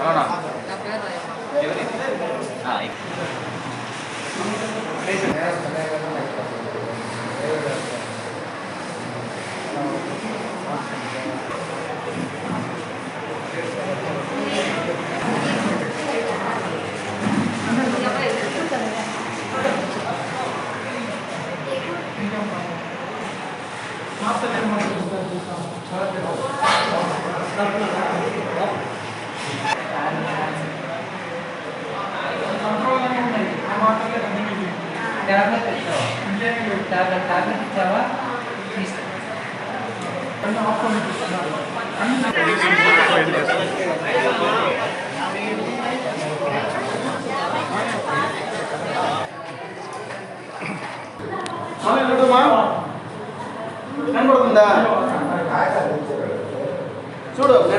అవునా నా పేరు రాయమ్మ. ఆ, టాబ్లెట్ ఇచ్చావా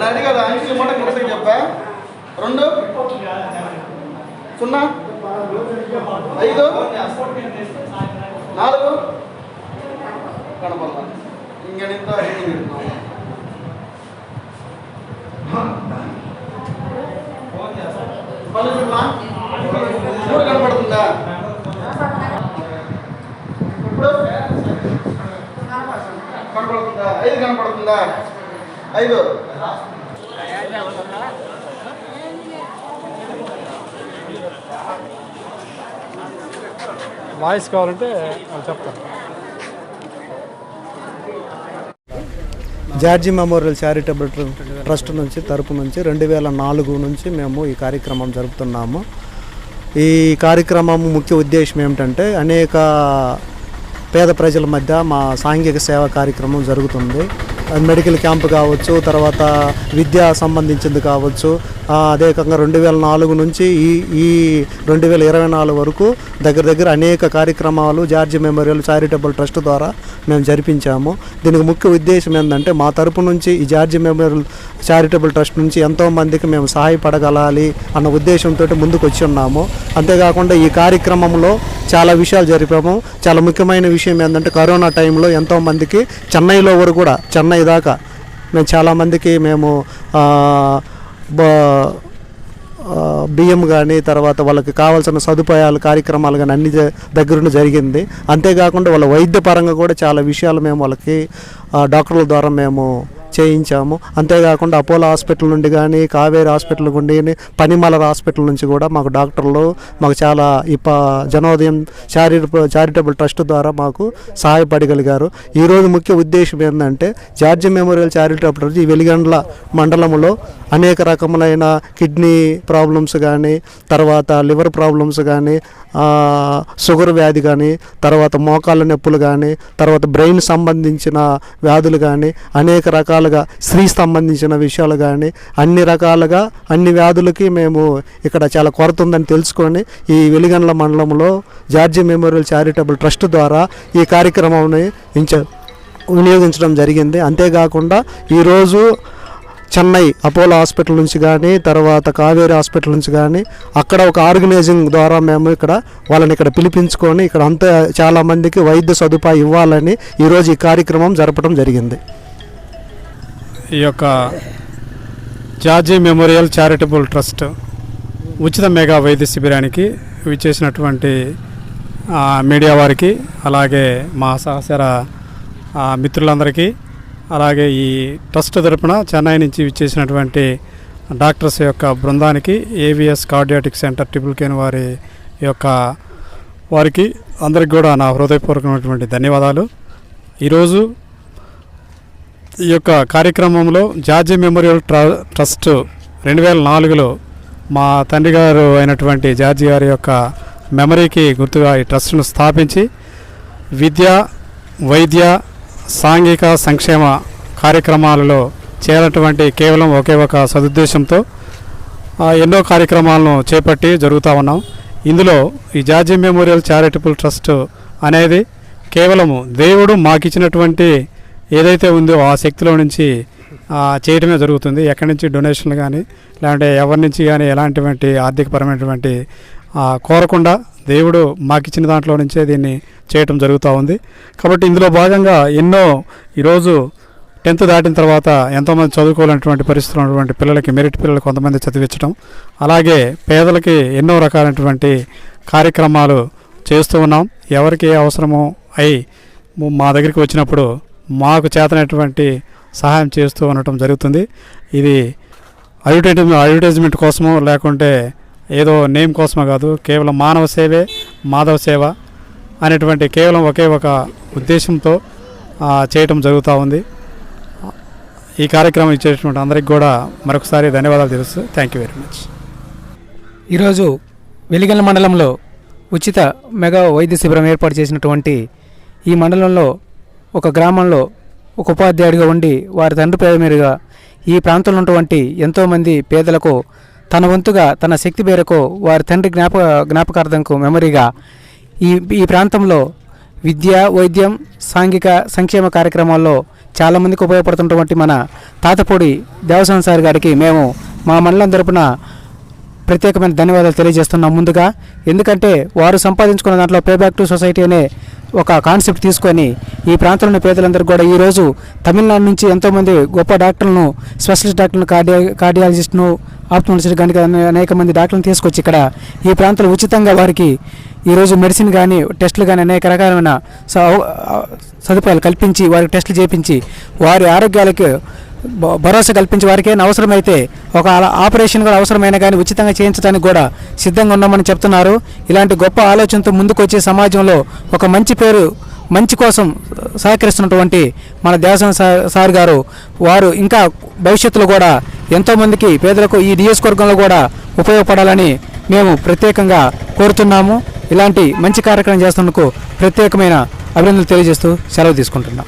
నేను అడిగాడు అంకిల్ మాట కరెక్ట్గా చెప్పా. రెండు. సున్నా. ఐదు. నాలుగు. కనపడతా ఇంకెంత పళ్ళు మూడు కనపడుతుందా? ఇప్పుడు? కనపడుతుందా? ఐదు కనపడుతుందా? ఐదు. వాయిస్ కావాలంటే వాళ్ళు జార్జి మెమోరియల్ చారిటబుల్ ట్రస్ట్ నుంచి తరపు నుంచి రెండు వేల నాలుగు నుంచి మేము ఈ కార్యక్రమం జరుపుతున్నాము. ఈ కార్యక్రమం ముఖ్య ఉద్దేశం ఏమిటంటే అనేక పేద ప్రజల మధ్య మా సాంఘిక సేవ కార్యక్రమం జరుగుతుంది. మెడికల్ క్యాంప్ కావచ్చు తర్వాత విద్యా సంబంధించింది కావచ్చు. అదేకంగా అదే రెండు వేల నాలుగు నుంచి ఈ ఈ రెండు వేల ఇరవై నాలుగు వరకు దగ్గర దగ్గర అనేక కార్యక్రమాలు జార్జి మెమోరియల్ చారిటబుల్ ట్రస్ట్ ద్వారా మేము జరిపించాము. దీనికి ముఖ్య ఉద్దేశం ఏంటంటే మా తరపు నుంచి ఈ జార్జి మెమోరియల్ చారిటబుల్ ట్రస్ట్ నుంచి ఎంతోమందికి మేము సహాయపడగలాలి అన్న ఉద్దేశంతో ముందుకు వచ్చి ఉన్నాము. అంతేకాకుండా ఈ కార్యక్రమంలో చాలా విషయాలు జరిపాము. చాలా ముఖ్యమైన విషయం ఏంటంటే కరోనా టైంలో ఎంతోమందికి చెన్నైలో వరకు కూడా చెన్నై దాకా మేము చాలామందికి మేము బియ్యం కానీ తర్వాత వాళ్ళకి కావాల్సిన సదుపాయాలు కార్యక్రమాలు కానీ అన్ని దగ్గరుండి జరిగింది. అంతేకాకుండా వాళ్ళ వైద్యపరంగా కూడా చాలా విషయాలు మేము వాళ్ళకి డాక్టర్ల ద్వారా మేము చేయించాము. అంతేకాకుండా అపోలో హాస్పిటల్ నుండి కానీ కావేరి హాస్పిటల్ నుండి కానీ పనిమల హాస్పిటల్ నుంచి కూడా మాకు డాక్టర్లు మాకు చాలా ఈ జనోదయం చారి చారిటబుల్ ట్రస్ట్ ద్వారా మాకు సహాయపడగలిగారు. ఈరోజు ముఖ్య ఉద్దేశం ఏంటంటే జార్జి మెమోరియల్ చారిటబుల్ ట్రస్ట్ ఈ వెలిగండ్ల మండలంలో అనేక రకములైన కిడ్నీ ప్రాబ్లమ్స్ కానీ తర్వాత లివర్ ప్రాబ్లమ్స్ కానీ షుగర్ వ్యాధి కానీ తర్వాత మోకాళ్ళ నొప్పులు కానీ తర్వాత బ్రెయిన్ సంబంధించిన వ్యాధులు కానీ అనేక రకాల రకాలుగా స్త్రీ సంబంధించిన విషయాలు కానీ అన్ని రకాలుగా అన్ని వ్యాధులకి మేము ఇక్కడ చాలా కొరత ఉందని తెలుసుకొని ఈ వెలిగండ్ల మండలంలో జార్జి మెమోరియల్ చారిటబుల్ ట్రస్ట్ ద్వారా ఈ కార్యక్రమాన్ని ఇంచ వినియోగించడం జరిగింది. అంతేకాకుండా ఈరోజు చెన్నై అపోలో హాస్పిటల్ నుంచి కానీ తర్వాత కావేరి హాస్పిటల్ నుంచి కానీ అక్కడ ఒక ఆర్గనైజింగ్ ద్వారా మేము ఇక్కడ వాళ్ళని ఇక్కడ పిలిపించుకొని ఇక్కడ అంతా చాలామందికి వైద్య సదుపాయం ఇవ్వాలని ఈరోజు ఈ కార్యక్రమం జరపడం జరిగింది. ఈ యొక్క జార్జీ మెమోరియల్ చారిటబుల్ ట్రస్ట్ ఉచిత మెగా వైద్య శిబిరానికి విచ్చేసినటువంటి మీడియా వారికి అలాగే మా సహచర మిత్రులందరికీ అలాగే ఈ ట్రస్ట్ తరపున చెన్నై నుంచి విచ్చేసినటువంటి డాక్టర్స్ యొక్క బృందానికి ఏవిఎస్ కార్డియాటిక్ సెంటర్ ట్రిపుల్ కేన్ వారి యొక్క వారికి అందరికి కూడా నా హృదయపూర్వకమైనటువంటి ధన్యవాదాలు. ఈరోజు ఈ యొక్క కార్యక్రమంలో జార్జి మెమోరియల్ ట్ర ట్రస్ట్ రెండు వేల నాలుగులో మా తండ్రి గారు అయినటువంటి జార్జి గారి యొక్క మెమరీకి గుర్తుగా ఈ ట్రస్ట్ను స్థాపించి విద్య వైద్య సాంఘిక సంక్షేమ కార్యక్రమాలలో చేరినటువంటి కేవలం ఒకే ఒక సదుద్దేశంతో ఎన్నో కార్యక్రమాలను చేపట్టి జరుగుతూ ఉన్నాం. ఇందులో ఈ జార్జి మెమోరియల్ చారిటబుల్ ట్రస్ట్ అనేది కేవలము దేవుడు మాకిచ్చినటువంటి ఏదైతే ఉందో ఆ శక్తిలో నుంచి చేయటమే జరుగుతుంది. ఎక్కడి నుంచి డొనేషన్లు కానీ లేదంటే ఎవరి నుంచి కానీ ఎలాంటివంటి ఆర్థికపరమైనటువంటి కోరకుండా దేవుడు మాకు ఇచ్చిన దాంట్లో నుంచే దీన్ని చేయటం జరుగుతూ ఉంది. కాబట్టి ఇందులో భాగంగా ఎన్నో ఈరోజు టెన్త్ దాటిన తర్వాత ఎంతోమంది చదువుకోవాలన్నటువంటి పరిస్థితులు ఉన్నటువంటి పిల్లలకి మెరిట్ పిల్లలు కొంతమంది చదివించడం అలాగే పేదలకి ఎన్నో రకాలైనటువంటి కార్యక్రమాలు చేస్తూ ఉన్నాం. ఎవరికి ఏ అవసరమో అయి మా దగ్గరికి వచ్చినప్పుడు మాకు చేతనటువంటి సహాయం చేస్తూ ఉండటం జరుగుతుంది. ఇది అడ్వర్టైజ్మెంట్ అడ్వర్టైజ్మెంట్ కోసమో లేకుంటే ఏదో నేమ్ కోసమో కాదు కేవలం మానవ సేవే మాధవ సేవ అనేటువంటి కేవలం ఒకే ఒక ఉద్దేశంతో చేయటం జరుగుతూ ఉంది. ఈ కార్యక్రమం ఇచ్చేటువంటి అందరికి కూడా మరొకసారి ధన్యవాదాలు తెలుసు థ్యాంక్ యూ వెరీ మచ్ ఈరోజు వెలిగల మండలంలో ఉచిత మెగా వైద్య శిబిరం ఏర్పాటు చేసినటువంటి ఈ మండలంలో ఒక గ్రామంలో ఒక ఉపాధ్యాయుడిగా ఉండి వారి తండ్రి పేరు మీదుగా ఈ ప్రాంతంలో ఉన్నటువంటి ఎంతోమంది పేదలకు తన వంతుగా తన శక్తి మేరకు వారి తండ్రి జ్ఞాపక జ్ఞాపకార్థంకు మెమరీగా ఈ ఈ ప్రాంతంలో విద్య వైద్యం సాంఘిక సంక్షేమ కార్యక్రమాల్లో చాలామందికి ఉపయోగపడుతున్నటువంటి మన తాతపూడి దేవసాన సార్ గారికి మేము మా మండలం తరపున ప్రత్యేకమైన ధన్యవాదాలు తెలియజేస్తున్నాం ముందుగా. ఎందుకంటే వారు సంపాదించుకున్న దాంట్లో పే బ్యాక్ టు సొసైటీ అనే ఒక కాన్సెప్ట్ తీసుకొని ఈ ప్రాంతంలోని పేదలందరూ కూడా ఈరోజు తమిళనాడు నుంచి ఎంతోమంది గొప్ప డాక్టర్లను స్పెషలిస్ట్ డాక్టర్లను కార్డియా కార్డియాలజిస్ట్ను ఆప్టమాలజిస్ట్ కానీ అనే- అనేక మంది డాక్టర్లను తీసుకొచ్చి ఇక్కడ ఈ ప్రాంతంలో ఉచితంగా వారికి ఈరోజు మెడిసిన్ కానీ టెస్టులు కానీ అనేక రకాలైన స- సదుపాయాలు కల్పించి వారికి టెస్టులు చేయించి వారి ఆరోగ్యాలకు భరోసా కల్పించే వారికి ఏమైనా అవసరమైతే ఒక ఆపరేషన్ కూడా అవసరమైన కానీ ఉచితంగా చేయించడానికి కూడా సిద్ధంగా ఉన్నామని చెప్తున్నారు. ఇలాంటి గొప్ప ఆలోచనతో ముందుకొచ్చే సమాజంలో ఒక మంచి పేరు మంచి కోసం సహకరిస్తున్నటువంటి మన దేశం సార్ గారు వారు ఇంకా భవిష్యత్తులో కూడా ఎంతోమందికి పేదలకు ఈ నియోజకవర్గంలో కూడా ఉపయోగపడాలని మేము ప్రత్యేకంగా కోరుతున్నాము. ఇలాంటి మంచి కార్యక్రమం చేస్తున్నందుకు ప్రత్యేకమైన అభినందనలు తెలియజేస్తూ సెలవు తీసుకుంటున్నాం.